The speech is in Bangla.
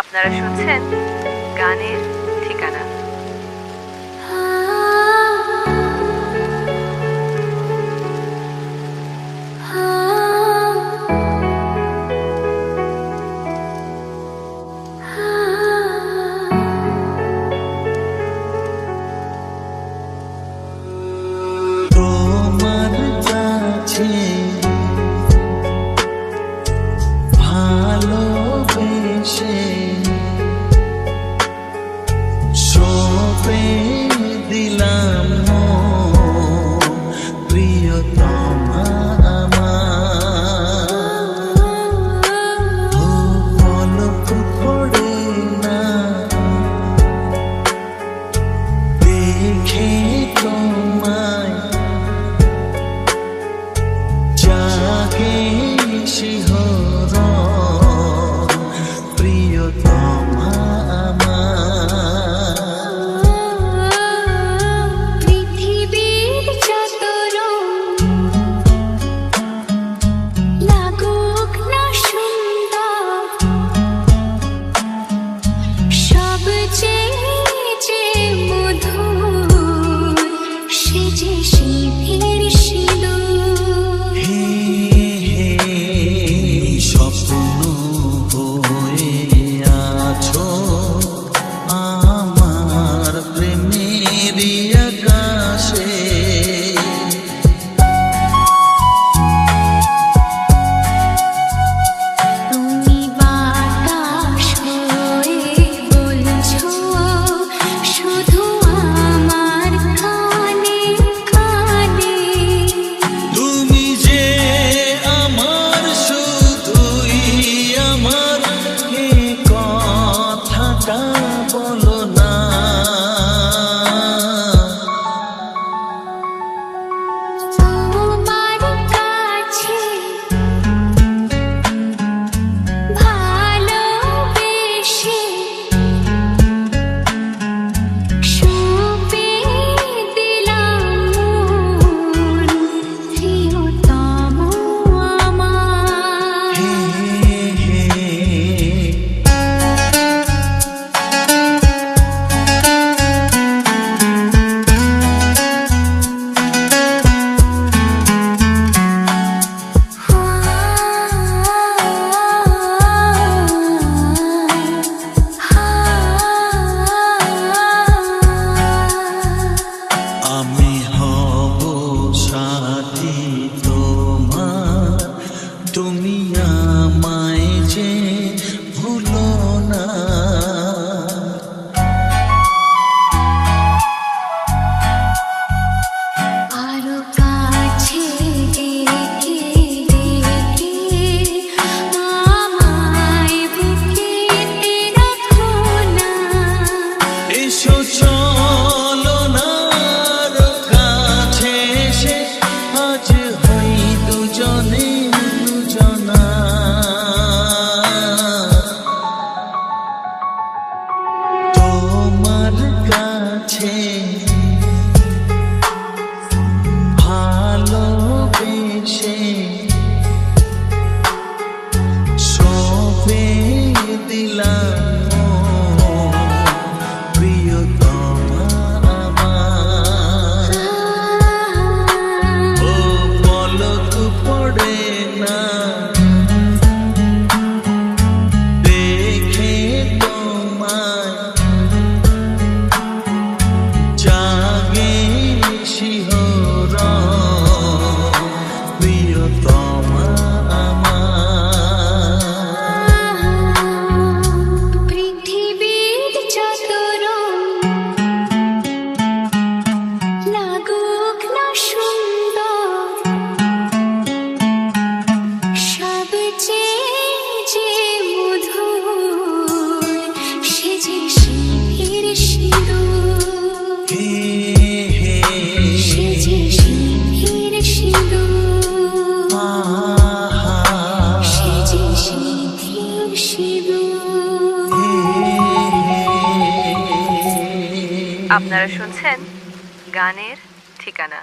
আপনারা শুনছেন গানের ঠিকানা। ভালোবেসে তুমি আমায় যে বেছে ভালোবেসে সবে দিলাম আপনারা শুনছেন গানের ঠিকানা।